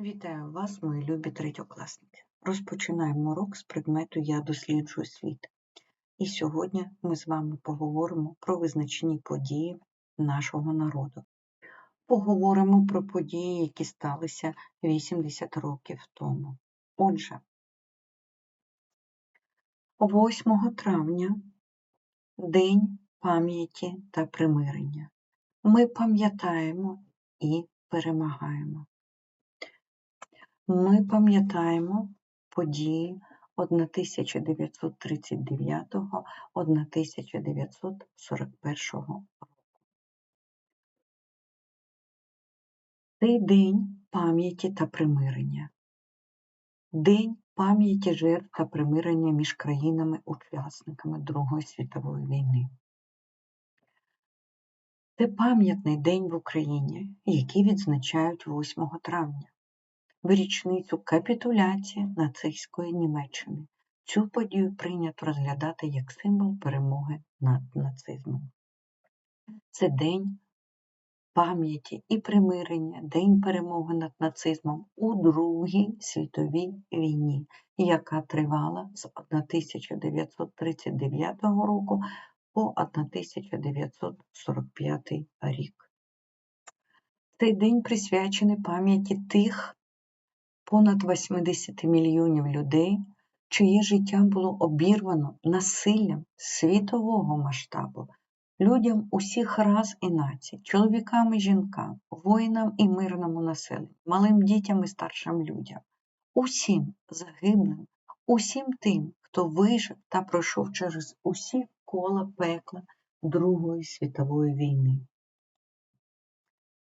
Вітаю вас, мої любі третьокласники. Розпочинаємо урок з предмету Я досліджую світ. І сьогодні ми з вами поговоримо про визначні події нашого народу. Поговоримо про події, які сталися 80 років тому. Отже, 8 травня День пам'яті та примирення. Ми пам'ятаємо і перемагаємо. Ми пам'ятаємо події 1939-1941 року. Цей день пам'яті та примирення. День пам'яті жертв та примирення між країнами-учасниками Другої світової війни. Це пам'ятний день в Україні, який відзначають 8 травня в річницю капітуляції нацистської Німеччини. Цю подію прийнято розглядати як символ перемоги над нацизмом. Це день пам'яті і примирення, День перемоги над нацизмом у Другій світовій війні, яка тривала з 1939 року по 1945 рік. Цей день присвячений пам'яті тих понад 80 мільйонів людей, чиє життя було обірвано насиллям світового масштабу, людям усіх рас і націй, чоловікам і жінкам, воїнам і мирному населенню, малим дітям і старшим людям, усім загиблим, усім тим, хто вижив та пройшов через усі кола пекла Другої світової війни.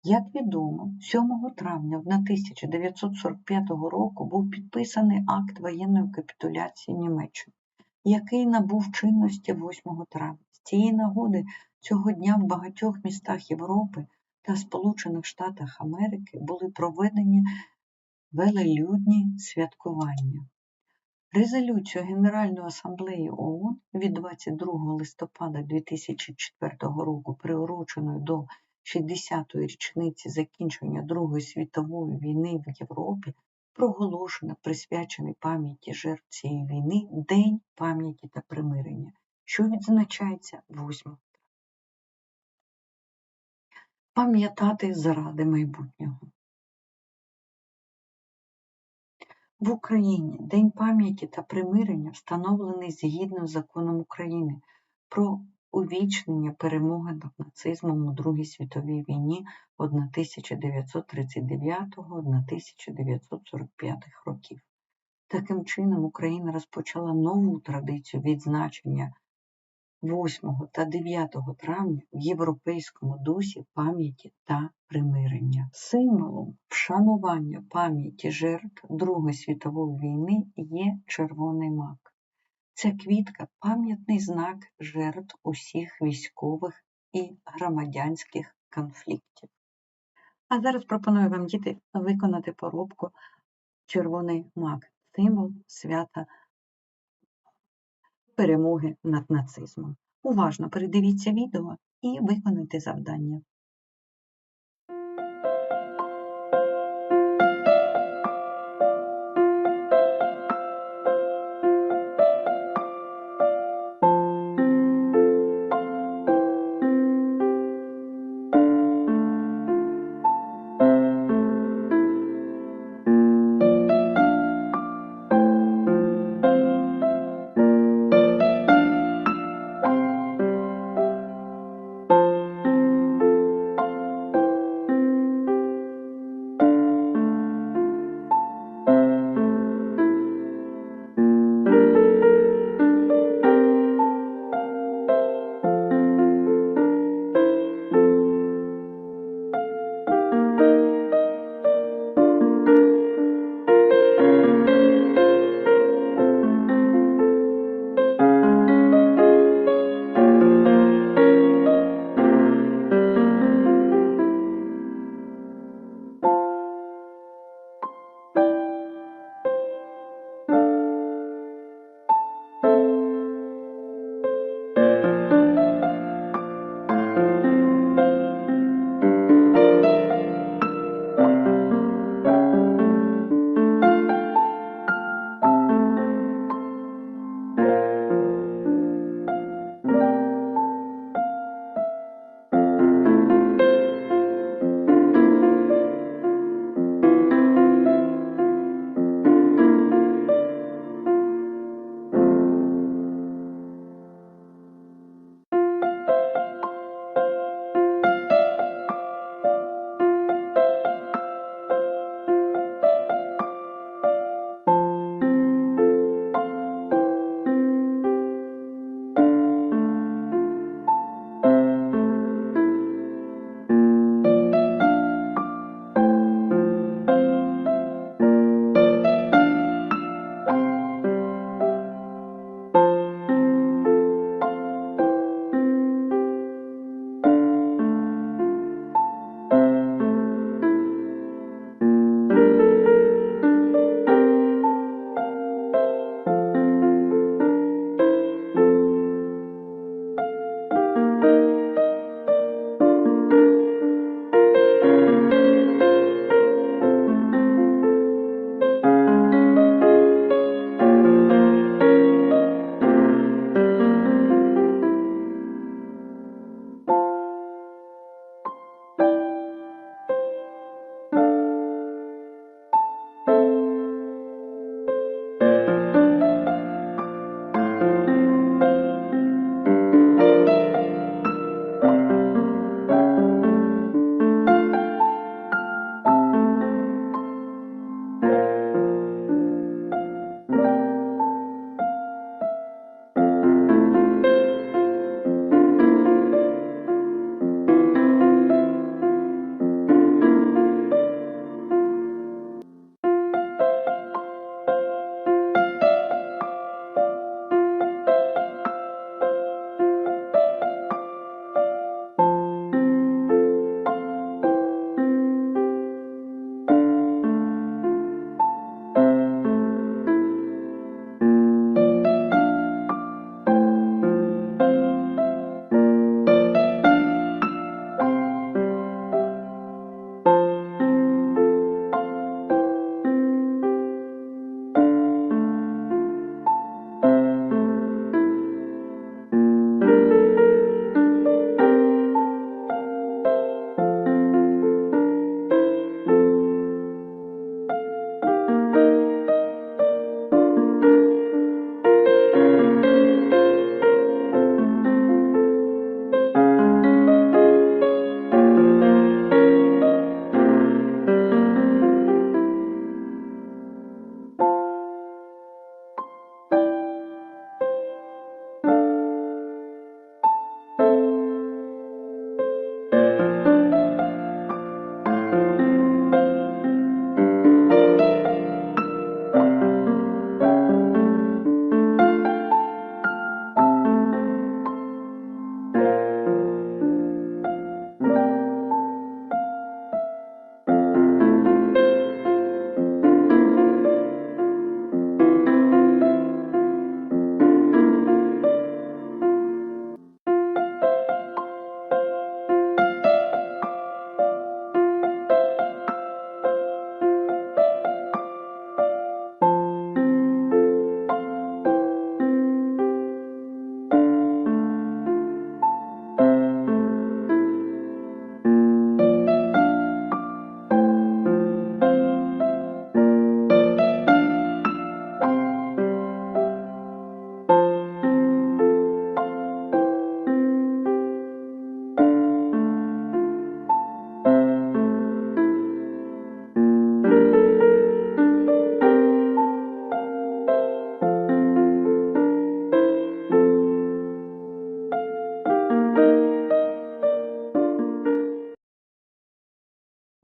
Як відомо, 7 травня 1945 року був підписаний акт воєнної капітуляції Німеччини, який набув чинності 8 травня. З цієї нагоди цього дня в багатьох містах Європи та Сполучених Штатах Америки були проведені велелюдні святкування. Резолюцію Генеральної асамблеї ООН від 22 листопада 2004 року, приуроченою до 60-ї річниці закінчення Другої світової війни в Європі проголошено присвячений пам'яті жертв цієї війни День пам'яті та примирення, що відзначається 8 Пам'ятати заради майбутнього. В Україні День пам'яті та примирення встановлений згідно з законом України про увічнення перемоги над нацизмом у Другій світовій війні 1939-1945 років. Таким чином, Україна розпочала нову традицію відзначення 8 та 9 травня в європейському дусі пам'яті та примирення. Символом вшанування пам'яті жертв Другої світової війни є червоний мак. Ця квітка пам'ятний знак жертв усіх військових і громадянських конфліктів. А зараз пропоную вам, діти, виконати поробку червоний мак, символ свята перемоги над нацизмом. Уважно передивіться відео і виконайте завдання.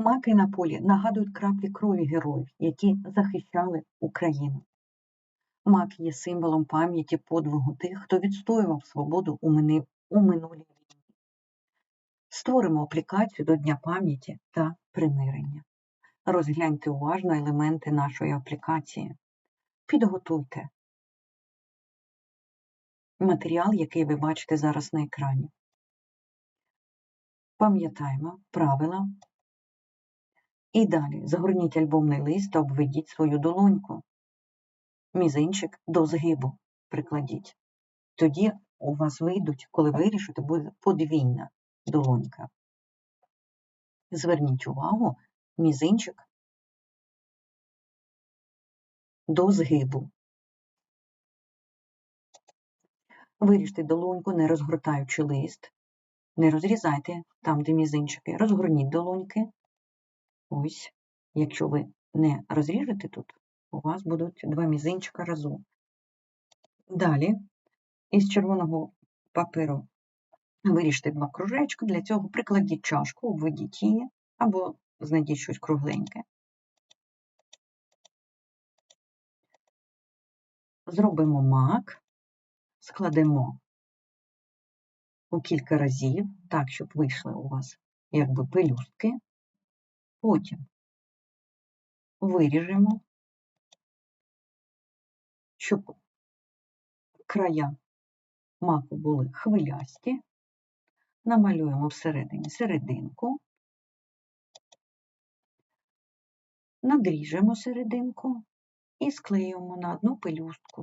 Птахи на полі нагадують краплі крові героїв, які захищали Україну. Мак є символом пам'яті подвигу тих, хто відстоював свободу у, мини... у минулій війні. Створимо аплікацію до Дня пам'яті та примирення. Розгляньте уважно елементи нашої аплікації. Підготуйте матеріал, який ви бачите зараз на екрані. Пам'ятаємо правила. І далі загорніть альбомний лист та обведіть свою долоньку. Мізинчик до згибу прикладіть. Тоді у вас вийдуть, коли вирішите, буде подвійна долонька. Зверніть увагу, мізинчик до згибу. Виріжте долоньку, не розгортаючи лист. Не розрізайте там, де мізинчики. Розгорніть долоньки. Ось, якщо ви не розріжете тут, у вас будуть два мізинчика разом. Далі, із червоного паперу виріжте два кружечки. Для цього прикладіть чашку, обведіть її, або знайдіть щось кругленьке. Зробимо мак, складемо у кілька разів, так, щоб вийшли у вас якби пелюстки. Потім виріжемо, щоб края маку були хвилясті, намалюємо всередині серединку, надріжемо серединку і склеюємо на одну пелюстку.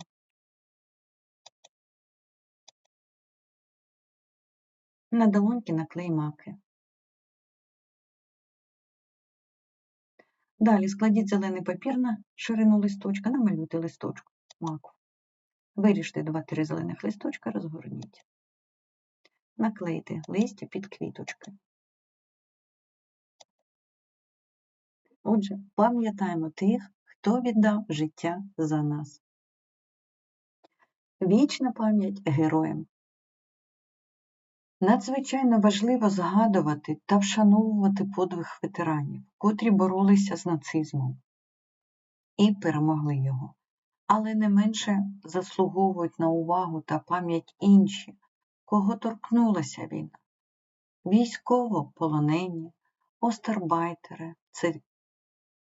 На долоньки наклей маки. Далі складіть зелений папір на ширину листочка, намалюйте листочку маку. Виріжте 2-3 зелених листочка, розгорніть. Наклейте листя під квіточки. Отже, пам'ятаємо тих, хто віддав життя за нас. Вічна пам'ять героям. Надзвичайно важливо згадувати та вшановувати подвиг ветеранів, котрі боролися з нацизмом і перемогли його, але не менше заслуговують на увагу та пам'ять інші, кого торкнулася війна. Військово-полонені, остарбайтери це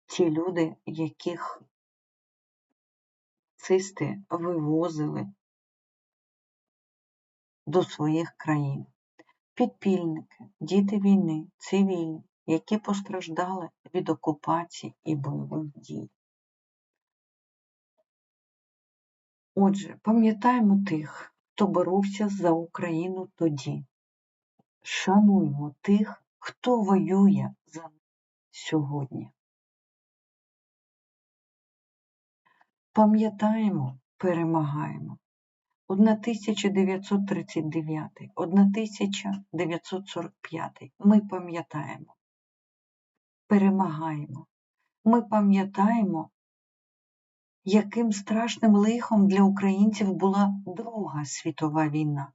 ті люди, яких цисти вивозили до своїх країн підпільники, діти війни, цивільні, які постраждали від окупації і бойових дій. Отже, пам'ятаємо тих, хто боровся за Україну тоді. Шануймо тих, хто воює за нас сьогодні. Пам'ятаємо, перемагаємо. 1939, 1945. Ми пам'ятаємо, перемагаємо. Ми пам'ятаємо, яким страшним лихом для українців була Друга світова війна,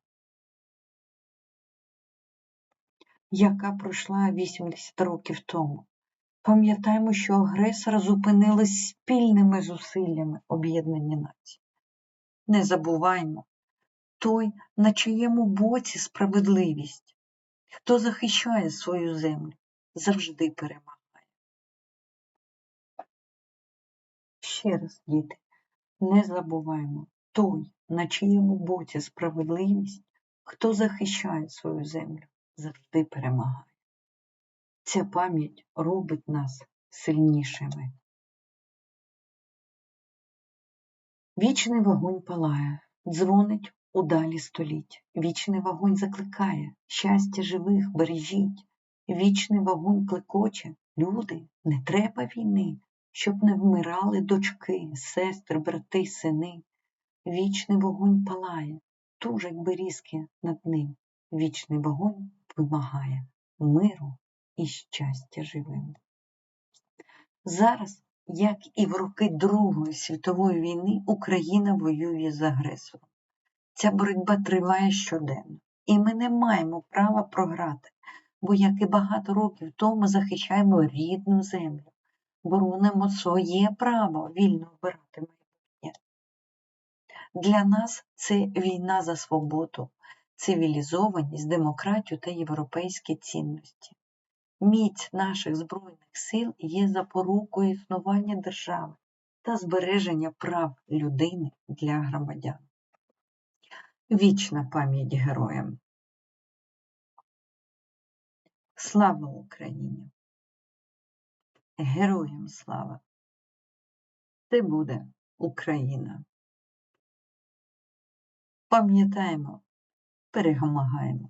яка пройшла 80 років тому. Пам'ятаємо, що агресора зупинили спільними зусиллями об'єднані нації. Не забуваймо той, на чиєму боці справедливість, хто захищає свою землю, завжди перемагає. Ще раз, діти, не забуваймо той, на чиєму боці справедливість, хто захищає свою землю, завжди перемагає. Ця пам'ять робить нас сильнішими. Вічний вогонь палає, дзвонить у далі століть. Вічний вогонь закликає, щастя живих бережіть. Вічний вогонь клекоче, люди, не треба війни, щоб не вмирали дочки, сестри, брати, сини. Вічний вогонь палає, тужать берізки над ним. Вічний вогонь вимагає миру і щастя живим. Зараз як і в роки Другої світової війни Україна воює з агресором. Ця боротьба триває щоденно, і ми не маємо права програти. бо, як і багато років тому, захищаємо рідну землю, боронимо своє право вільно обирати майбутнє. Для нас це війна за свободу, цивілізованість, демократію та європейські цінності. Міць наших Збройних сил є запорукою існування держави та збереження прав людини для громадян. Вічна пам'ять героям. Слава Україні! Героям слава! Це буде Україна. Пам'ятаємо, перемагаємо.